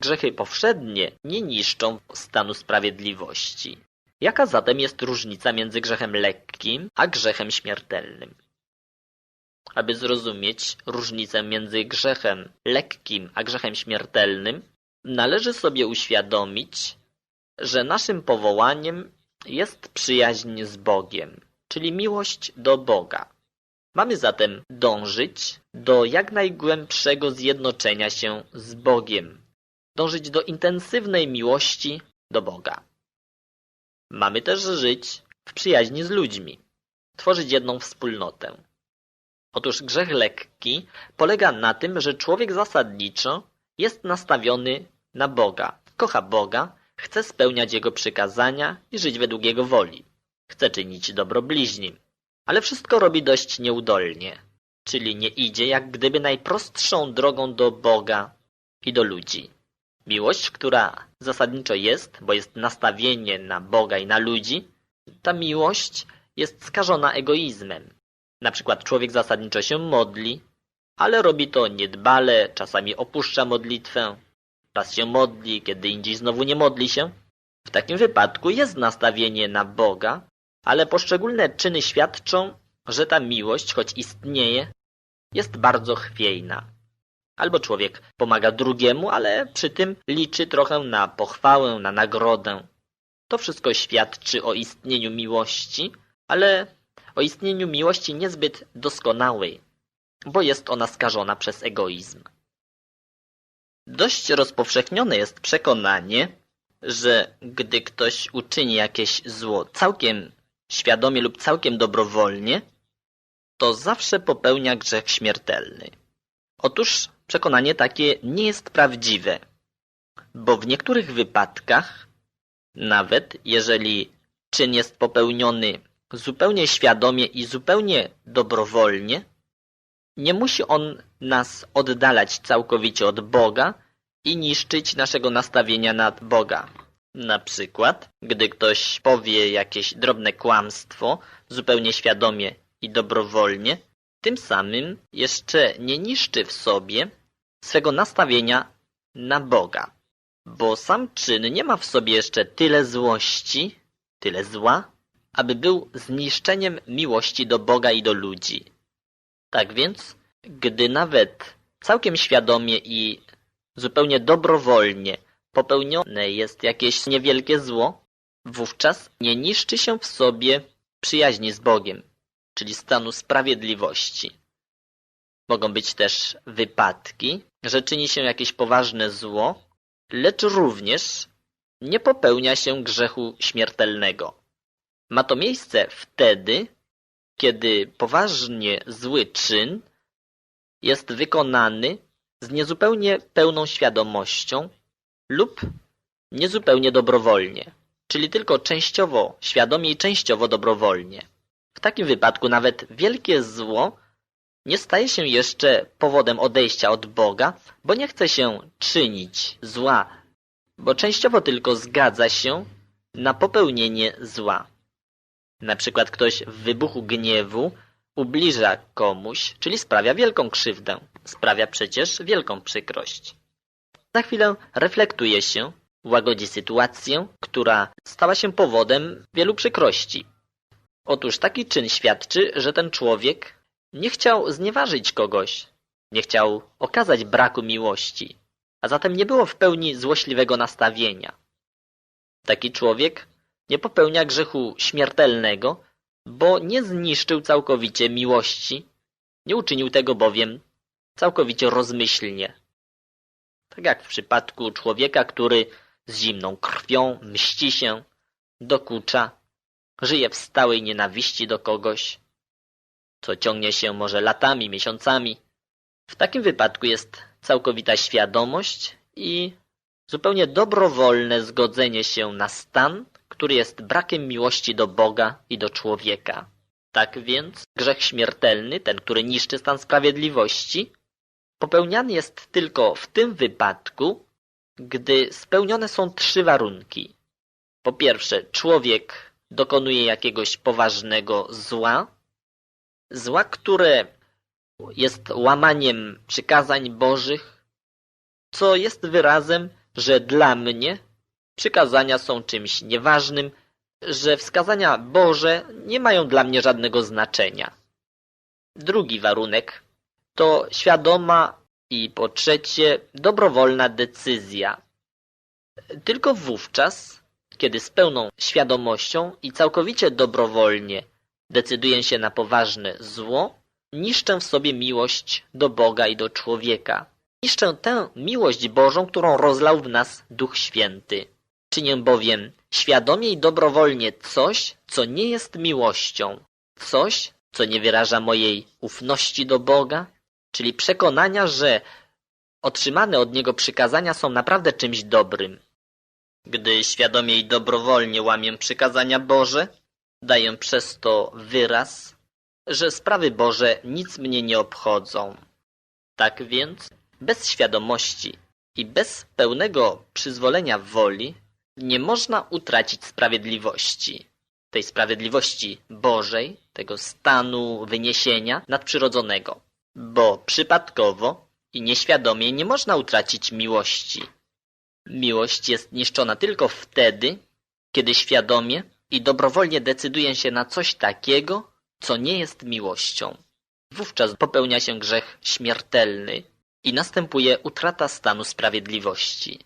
Grzechy powszednie nie niszczą stanu sprawiedliwości. Jaka zatem jest różnica między grzechem lekkim a grzechem śmiertelnym? Aby zrozumieć różnicę między grzechem lekkim a grzechem śmiertelnym, należy sobie uświadomić, że naszym powołaniem jest przyjaźń z Bogiem, czyli miłość do Boga. Mamy zatem dążyć do jak najgłębszego zjednoczenia się z Bogiem, dążyć do intensywnej miłości do Boga. Mamy też żyć w przyjaźni z ludźmi, tworzyć jedną wspólnotę. Otóż grzech lekki polega na tym, że człowiek zasadniczo jest nastawiony na Boga, kocha Boga, chce spełniać Jego przykazania i żyć według Jego woli. Chce czynić dobro bliźnim, ale wszystko robi dość nieudolnie, czyli nie idzie jak gdyby najprostszą drogą do Boga i do ludzi. Miłość, która zasadniczo jest, bo jest nastawienie na Boga i na ludzi, ta miłość jest skażona egoizmem. Na przykład człowiek zasadniczo się modli, ale robi to niedbale, czasami opuszcza modlitwę, raz się modli, kiedy indziej znowu nie modli się. W takim wypadku jest nastawienie na Boga, ale poszczególne czyny świadczą, że ta miłość, choć istnieje, jest bardzo chwiejna. Albo człowiek pomaga drugiemu, ale przy tym liczy trochę na pochwałę, na nagrodę. To wszystko świadczy o istnieniu miłości, ale o istnieniu miłości niezbyt doskonałej, bo jest ona skażona przez egoizm. Dość rozpowszechnione jest przekonanie, że gdy ktoś uczyni jakieś zło całkiem świadomie lub całkiem dobrowolnie, to zawsze popełnia grzech śmiertelny. Otóż przekonanie takie nie jest prawdziwe, bo w niektórych wypadkach, nawet jeżeli czyn jest popełniony zupełnie świadomie i zupełnie dobrowolnie, nie musi on nas oddalać całkowicie od Boga i niszczyć naszego nastawienia nad Boga. Na przykład, gdy ktoś powie jakieś drobne kłamstwo, zupełnie świadomie i dobrowolnie, tym samym jeszcze nie niszczy w sobie swego nastawienia na Boga. Bo sam czyn nie ma w sobie jeszcze tyle złości, tyle zła, aby był zniszczeniem miłości do Boga i do ludzi. Tak więc, gdy nawet całkiem świadomie i zupełnie dobrowolnie popełnione jest jakieś niewielkie zło, wówczas nie niszczy się w sobie przyjaźni z Bogiem, czyli stanu sprawiedliwości. Mogą być też wypadki, że czyni się jakieś poważne zło, lecz również nie popełnia się grzechu śmiertelnego. Ma to miejsce wtedy, kiedy poważnie zły czyn jest wykonany z niezupełnie pełną świadomością lub niezupełnie dobrowolnie, czyli tylko częściowo świadomie i częściowo dobrowolnie. W takim wypadku nawet wielkie zło nie staje się jeszcze powodem odejścia od Boga, bo nie chce się czynić zła, bo częściowo tylko zgadza się na popełnienie zła. Na przykład ktoś w wybuchu gniewu ubliża komuś, czyli sprawia wielką krzywdę. Sprawia przecież wielką przykrość. Za chwilę reflektuje się, łagodzi sytuację, która stała się powodem wielu przykrości. Otóż taki czyn świadczy, że ten człowiek nie chciał znieważyć kogoś, nie chciał okazać braku miłości, a zatem nie było w pełni złośliwego nastawienia. Taki człowiek nie popełnia grzechu śmiertelnego, bo nie zniszczył całkowicie miłości, nie uczynił tego bowiem całkowicie rozmyślnie. Tak jak w przypadku człowieka, który z zimną krwią mści się, dokucza, żyje w stałej nienawiści do kogoś, co ciągnie się może latami, miesiącami. W takim wypadku jest całkowita świadomość i zupełnie dobrowolne zgodzenie się na stan, który jest brakiem miłości do Boga i do człowieka. Tak więc grzech śmiertelny, ten, który niszczy stan sprawiedliwości, popełniany jest tylko w tym wypadku, gdy spełnione są trzy warunki. Po pierwsze, człowiek dokonuje jakiegoś poważnego zła, zła, które jest łamaniem przykazań Bożych, co jest wyrazem że dla mnie przykazania są czymś nieważnym, że wskazania Boże nie mają dla mnie żadnego znaczenia. Drugi warunek to świadoma i po trzecie dobrowolna decyzja. Tylko wówczas, kiedy z pełną świadomością i całkowicie dobrowolnie decyduję się na poważne zło, niszczę w sobie miłość do Boga i do człowieka. Niszczę tę miłość Bożą, którą rozlał w nas Duch Święty. Czynię bowiem świadomie i dobrowolnie coś, co nie jest miłością, coś, co nie wyraża mojej ufności do Boga, czyli przekonania, że otrzymane od Niego przykazania są naprawdę czymś dobrym. Gdy świadomie i dobrowolnie łamię przykazania Boże, daję przez to wyraz, że sprawy Boże nic mnie nie obchodzą. Tak więc, bez świadomości i bez pełnego przyzwolenia woli nie można utracić sprawiedliwości. Tej sprawiedliwości Bożej, tego stanu wyniesienia nadprzyrodzonego. Bo przypadkowo i nieświadomie nie można utracić miłości. Miłość jest niszczona tylko wtedy, kiedy świadomie i dobrowolnie decyduje się na coś takiego, co nie jest miłością. Wówczas popełnia się grzech śmiertelny i następuje utrata stanu sprawiedliwości.